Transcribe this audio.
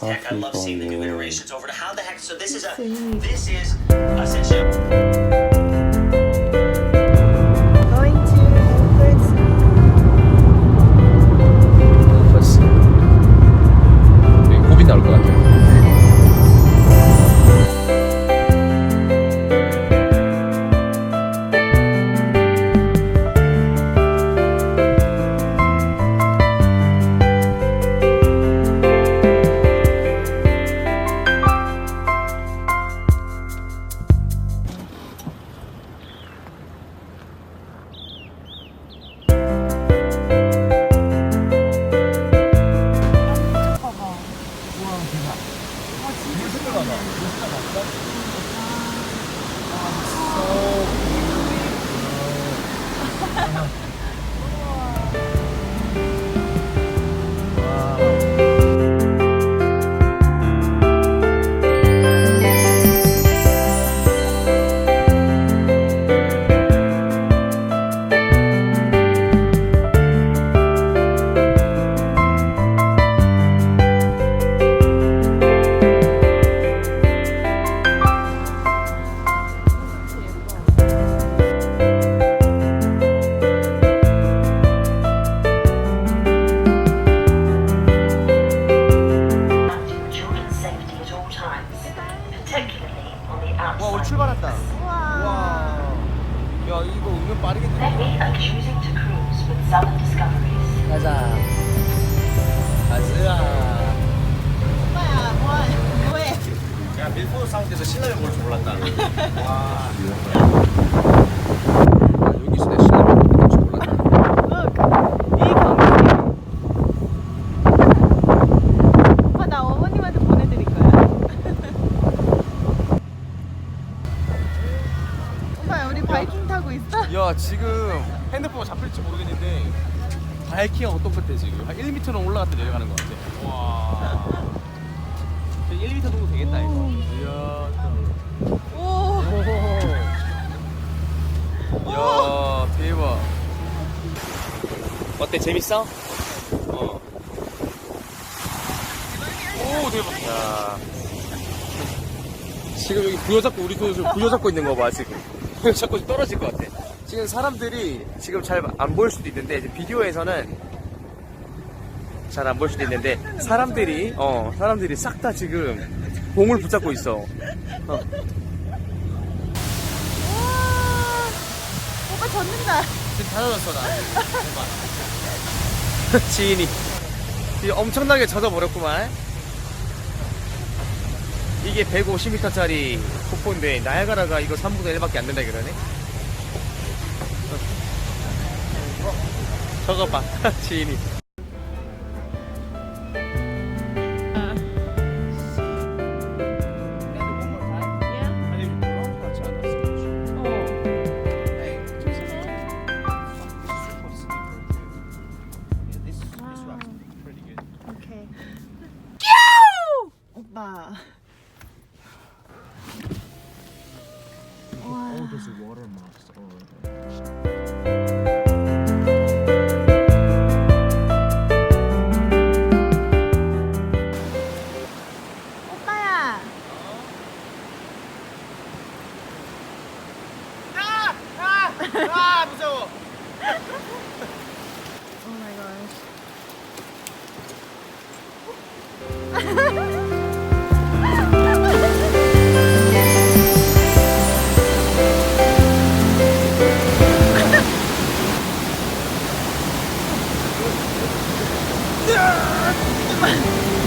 tech. I love seeing the new coffee for iterations over to how the heck. So this is a this is essentially. To 야 이거 Southern Discoveries. 가자 가즈아 오빠야, 뭐, 뭐해? 야 밀포 상태에서 신라면 먹을 줄 몰랐다 와 여기서 내 신라면 먹을 줄 몰랐다 이 경기. 오빠 나 어머님한테 보내드릴 거야. 오빠 우리 바이킹 타고 지금 핸드폰 잡힐지 모르겠는데 바이킹하고 똑같아 지금? 한 1m는 올라갔다 내려가는 것 같아. 와. 1m 정도 되겠다 이거. 이야. 오. 이야 대박. 어때 재밌어? 어. 오 대박. 야. 지금 여기 부여잡고 우리 그 부여잡고 있는 거 봐 지금. 자꾸 떨어질 것 같아 지금 사람들이 지금 잘 안 보일 수도 있는데 이제 비디오에서는 잘 안 보일 수도 있는데 사람들이 어 사람들이 싹 다 지금 봉을 붙잡고 있어 어. 오빠 젖는다. 지금 닫아졌어 나 대박 지인이 지금 엄청나게 젖어버렸구만 이게 150m짜리 폭포인데 나야가라가 이거 3분의 1밖에 안 된다 그러네 어. 저거 봐 지인이 오케이. 오빠. 와. 오빠야. 아 무서워 오 마이 呀你们